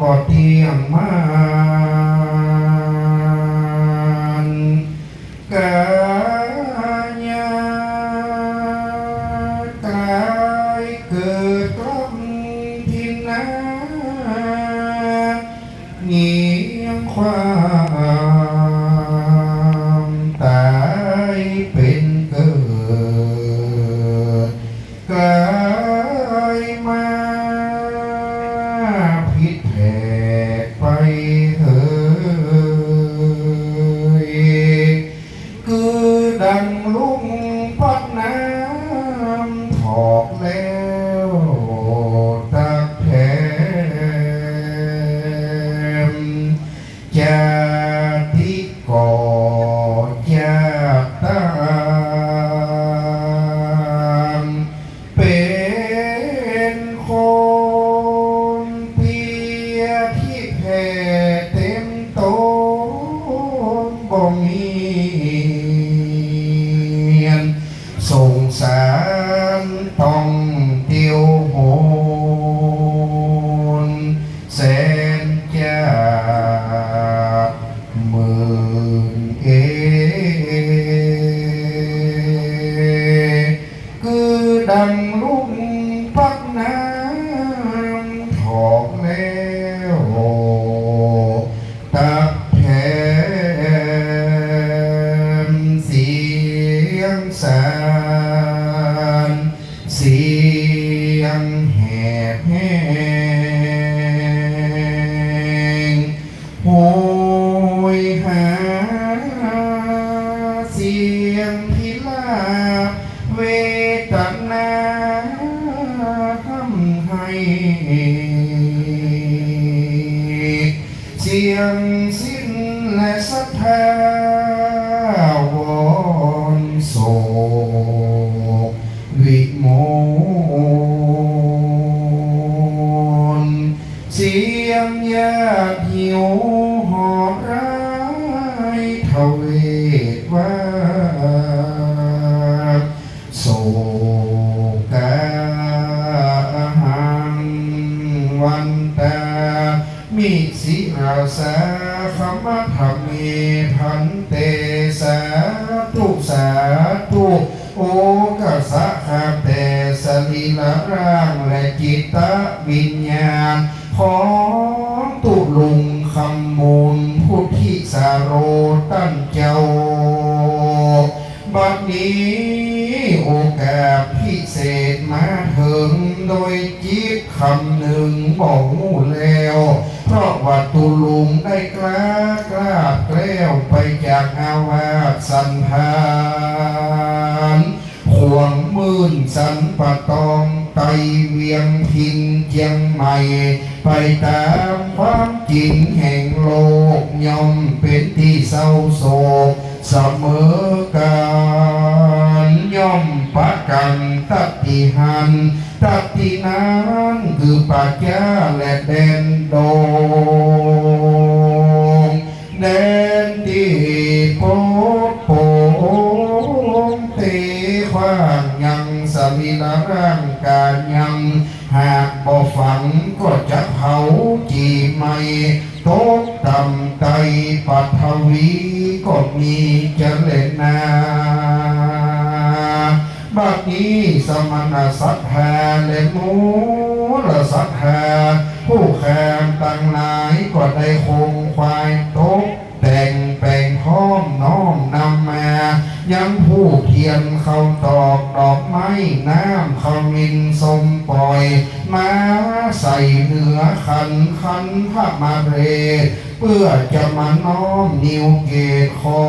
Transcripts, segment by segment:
บ่เที่ยงมานกายกายเกิดกล้องทินนาเงียงควา สงสารทอง เสียงสิ้นและสัทธาวอนโศกวิโมนเสียงยากหิวหอร้ายทวี โอกาสพิเศษมาถึงโดยจิตคำหนึ่งบอกมูแล้ว เพราะว่าตุลุงได้กล้ากล้าแกล้วไปจากอาวาสสันพานขวงมื่นสันปะตองไตเวียงพินเจียงใหม่ ไปตามความจริงแห่งโลกย่อมเป็นที่เศร้าโศกเสมอกา ย่อมปะกันตัดติหันตัดตินั้นคือปัจจาและแดนโดงแดนที่โปดโปงเตขว้างยังสมิละร่างกายยัง หากบ่ฝังก็จะเผาจีไม่ตกต่ำไตปัทวีก็มีเจริญนา บัดนี้สมณสัทธาและมูลสัทธาผู้แคมตั้งหลายก็ได้คงควายตกแต่งแปลงพร้อมน้อมนำมา ยังผู้เทียนเขาตอกดอกไม้น้ำเขามินสมปล่อย มาใส่เหนือขันขันพระมาเรเพื่อจะมาน้อมนิวเกตขอ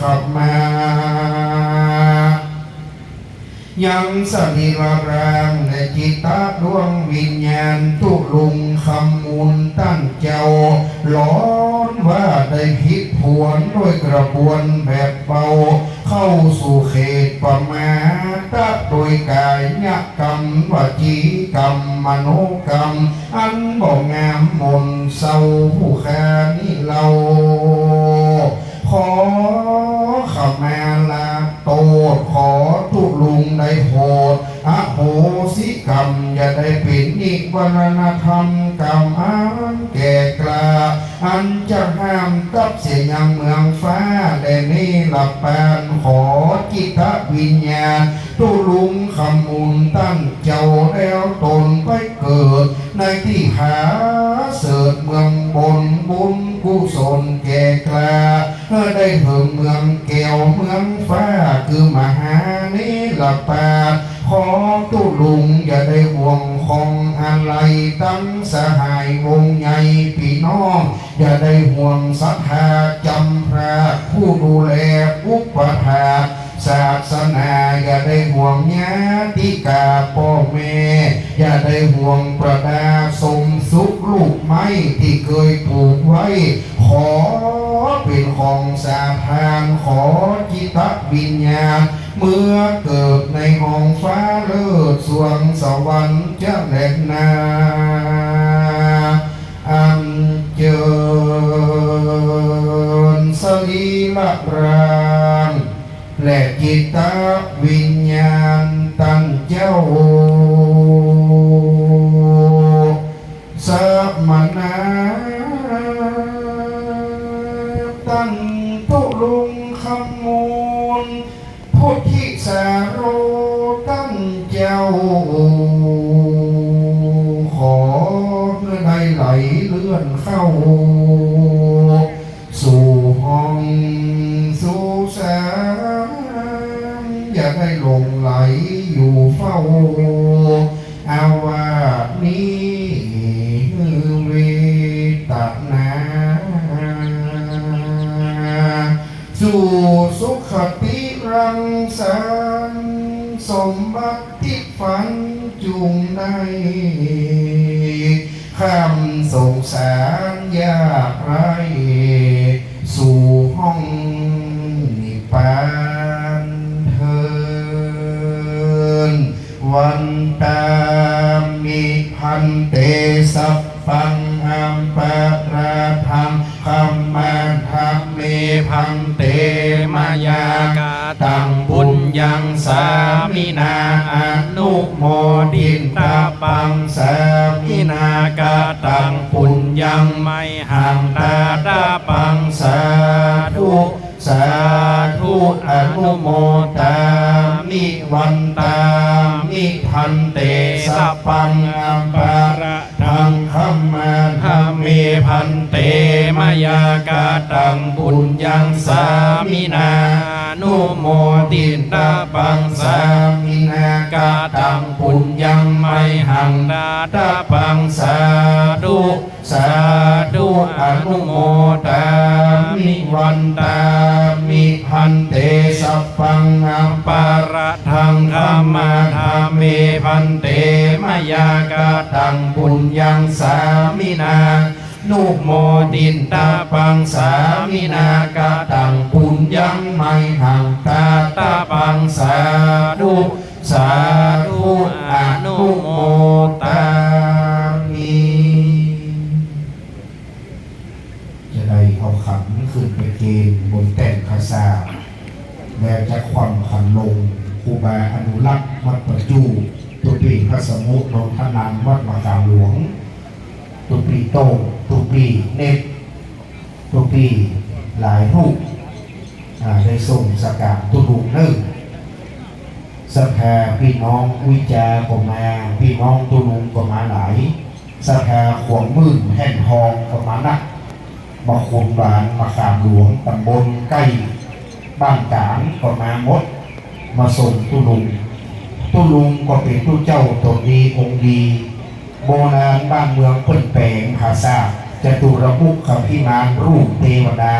ขับมา ยังสรีระร่างและจิตตะดวงวิญญาณตุลุงคำมูลตั้งเจ้าร้อนว่าได้ผิดผวนด้วยกระบวนแบบเบา เข้าสู่เขตประมาตะโดยกายกรรมวจีกรรมมโนกรรม อันบ่งามมนเศร้าผู้แค่นี้เราขอ สิกรรมอย่าได้เป็นนิวรณธรรมกรรมอันแก่กล้าอันจะห้ามตับเสียยังเมืองฟ้าแต่นี่หลับปานขอจิตวิญญาณตุลุงคำมุนตั้งเจ้าแล้วตนไปเกิด ในที่หาเสดเมืองบนบุญกุศลแก่กล้าได้เพิ่มเมืองแก้วเมืองฟ้าคือมหานิลปา ขอตุลุงอย่าได้ห่วงของอะไรตั้งสหายวงใหญ่พี่น้อง อย่าได้ห่วงศรัทธาจำพระผู้ดูแลอุปถาศาสนาอย่าได้ห่วงญาติกาพ่อแม่อย่าได้ห่วงประดาสมสุขลูกไม้ที่เคยปลูกไว้ ขอเป็น องสาทานขอจิตวิญญาณเมื่อเกิดในห้องฟ้าเลิศสวงสวรรค์จะแหลกนาอันเจิญสรีละรางและจิตวิญญาณตั้งเจ้า ข้ามสงสารยากไรสู่ห้องนิพพานเทินวันตามมิพันเตสัพพังอัมปะราทังคัมมาทัมเมพันเตมายากาตังบุญยังสามินาอนุโมดินตาปังสา กาตังปุญยังไม่ห่างตาตาปังสาธุสาธุอนุโมตามิวันตามิพันเตสัพพังอัมปาระทังคัมมาธรรมเมพันเตมายากาตังบุญยังสามินานุโมตินตาปังสามินากาตังบุญยังไม่หังดาตา ปังสาธุสาธุอนุโมตามิวันตามิพันเตสัพพังอัมปาระทังคัมมาธรรมเมพันเตมายากาตังบุญยังสามินานุโมตินตาปังสามินากาตังปุญญังไม่หังตาตาปังสาธุสาธุอนุโม รูบาอนุรักษ์วัดประจูตุปีพระสมุทรนนทนานวัดมะกาหลวง ตุปีโตตุปีเน็ตตุปีหลายรูปได้ส่งสกาตุลุงหนึ่งสภาพี่น้องวิจาก็มาพี่น้องตุลุงก็มาหลายสภาขวงมื่นแห่งทองก็มานักมาคนบานมาขามหลวงตำบลใกล้บ้านกางก็มาหมด มาส่งตุลุงตุลุงก็เป็นตุเจ้าตนดีองค์ดี โบราณบ้านเมืองเพิ่นแปลงภาษาจตุรมุขกับพิมานรูปเทวดา